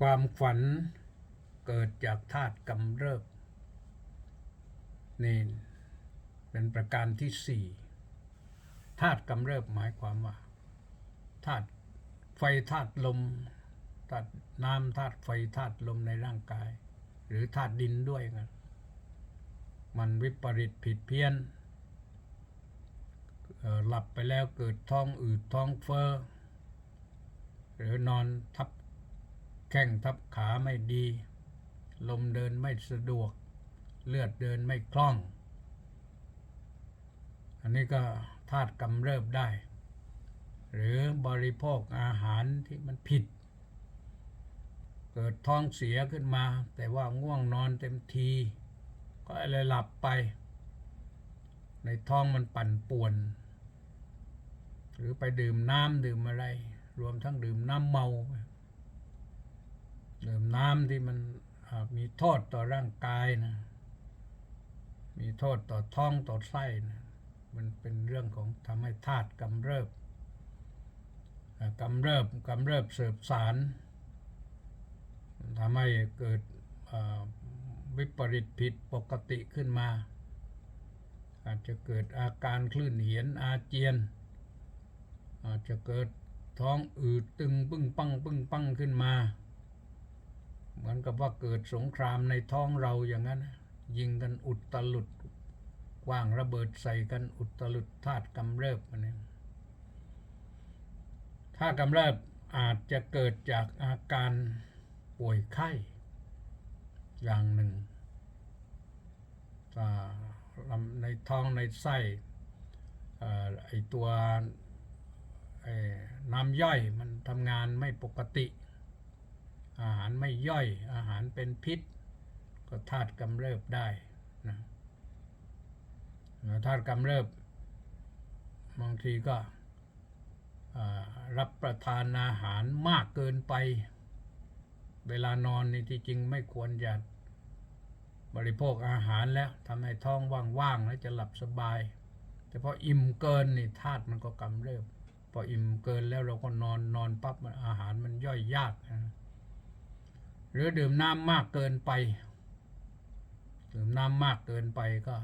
ความฝันเกิดจากธาตุกำเริบนี่เป็นประการที่สี่ธาตุกำเริบหมายความว่าธาตุไฟธาตุลมธาตุน้ำธาตุไฟธาตุลมในร่างกาย หรือธาตุดินด้วยกันมันวิปริตผิดเพี้ยนหลับไปแล้วเกิดท้องอืดท้องเฟ้อหรือนอนทับ แข้งทับขาไม่ดี ลมเดินไม่สะดวก เลือดเดินไม่คล่อง อันนี้ก็ธาตุกำเริบได้ หรือบริโภคอาหารที่มันผิด เกิดท้องเสียขึ้นมา แต่ว่าง่วงนอนเต็มที ก็เลยหลับไป ในท้องมันปั่นป่วน หรือไปดื่มน้ำดื่มอะไร รวมทั้งดื่มน้ำเมา ดื่มน้ำที่มันมีโทษต่อร่างกายนะ มีโทษต่อท้องต่อไส้นะมันเป็นเรื่องของทำให้ธาตุกำเริบกำเริบกำเริบเสบสารทำให้เกิดวิปริตผิดปกติขึ้นมา อาจจะเกิดอาการคลื่นเหียนอาเจียน อาจจะเกิดท้องอืดตึงปึ้งปังปึ้งปังขึ้นมา อนกับว่าเกิดสงครามในท้องเราอย่างนั้น ยิงกันอุดตลุดว้างระเบิดใส่กันอุดตลุดธาตุกำเริบอันนี้ถ้ากำเริบอาจจะเกิดจากอาการป่วยไข้ อย่างหนึ่งในท้องในไส้อ่อไอตัวน้ำย่อยมันทำงานไม่ปกติ อาหารไม่ย่อยอาหารเป็นพิษ ก็ธาตุกำเริบได้นะธาตุกำเริบบางทีก็รับประทานอาหารมากเกินไป เวลานอนนี่ที่จริงไม่ควรจะบริโภคอาหารแล้วทำให้ท้องว่างๆแล้วจะหลับสบาย แต่พออิ่มเกินนี่ธาตุมันก็กำเริบพออิ่มเกินแล้วเราก็นอนนอนปั๊บมันอาหารมันย่อยยากนะ หรือดื่มน้ำมากเกินไป ดื่มน้ำมากเกินไปก็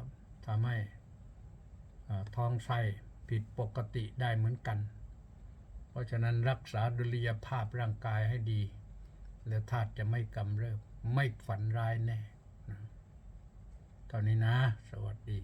ทำให้ท้องไส้ผิดปกติได้เหมือนกัน เพราะฉะนั้นรักษาดุลยภาพร่างกายให้ดี แล้วธาตุจะไม่กำเริบ ไม่ฝันร้ายแน่นะเท่านี้นะ สวัสดี